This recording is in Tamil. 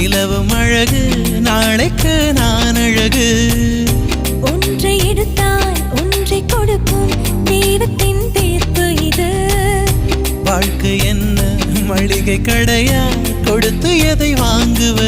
நிலவும் அழகு நாளைக்கு நான் அழகு. ஒன்றை எடுத்தால் ஒன்றை கொடுக்கும் தெய்வத்தின் தீர்ப்பு இது. வாழ்க்கை என்ன மளிகை கடையா கொடுத்து எதை வாங்குவது?